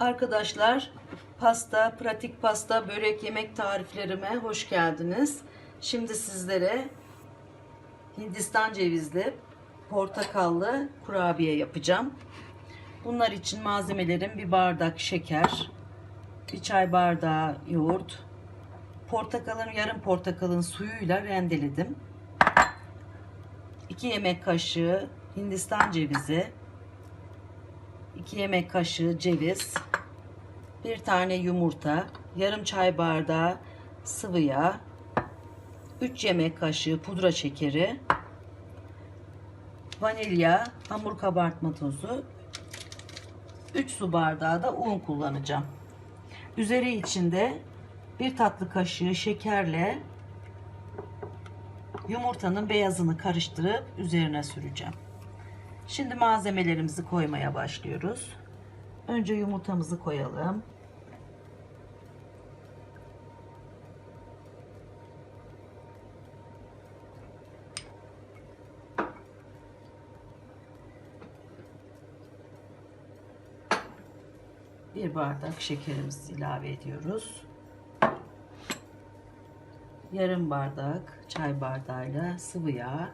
Arkadaşlar pasta, pratik pasta, börek, yemek tariflerime hoş geldiniz. Şimdi sizlere Hindistan cevizli, portakallı kurabiye yapacağım. Bunlar için malzemelerim bir bardak şeker, bir çay bardağı yoğurt, portakalın yarım portakalın suyuyla rendeledim. 2 yemek kaşığı Hindistan cevizi, 2 yemek kaşığı ceviz, bir tane yumurta, yarım çay bardağı sıvı yağ, 3 yemek kaşığı pudra şekeri, vanilya, hamur kabartma tozu, 3 su bardağı da un kullanacağım. Üzeri içinde bir tatlı kaşığı şekerle yumurtanın beyazını karıştırıp üzerine süreceğim. Şimdi malzemelerimizi koymaya başlıyoruz. Önce yumurtamızı koyalım. Bir bardak şekerimizi ilave ediyoruz. Yarım bardak çay bardağıyla sıvı yağ.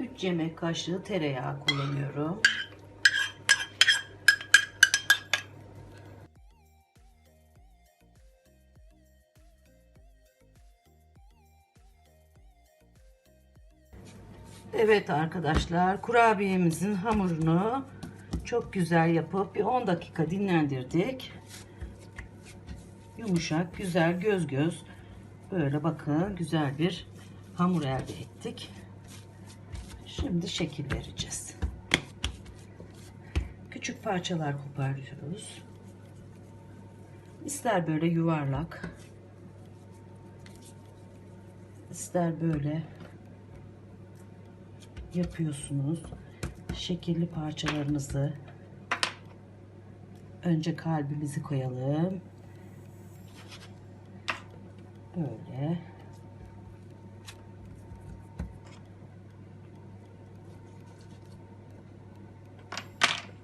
3 yemek kaşığı tereyağı kullanıyorum. Evet arkadaşlar kurabiyemizin hamurunu çok güzel yapıp bir 10 dakika dinlendirdik. Yumuşak, güzel, göz göz böyle bakın güzel bir hamur elde ettik. Şimdi şekil vereceğiz. Küçük parçalar koparıyoruz. İster böyle yuvarlak, ister böyle yapıyorsunuz. Şekilli parçalarınızı önce kalbimizi koyalım. Böyle.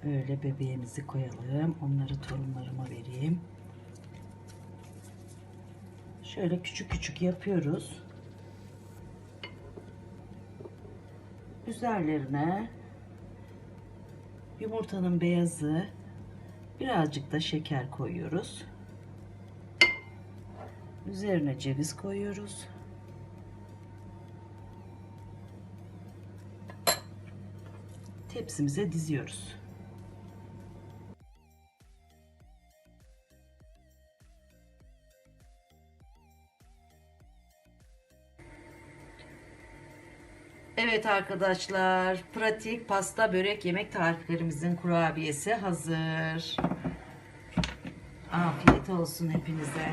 Böyle bebeğimizi koyalım. Onları torunlarıma vereyim. Şöyle küçük küçük yapıyoruz. Üzerlerine yumurtanın beyazı birazcık da şeker koyuyoruz. Üzerine ceviz koyuyoruz. Tepsimize diziyoruz. Evet arkadaşlar, pratik pasta, börek, yemek tariflerimizin kurabiyesi hazır. Afiyet olsun hepinize.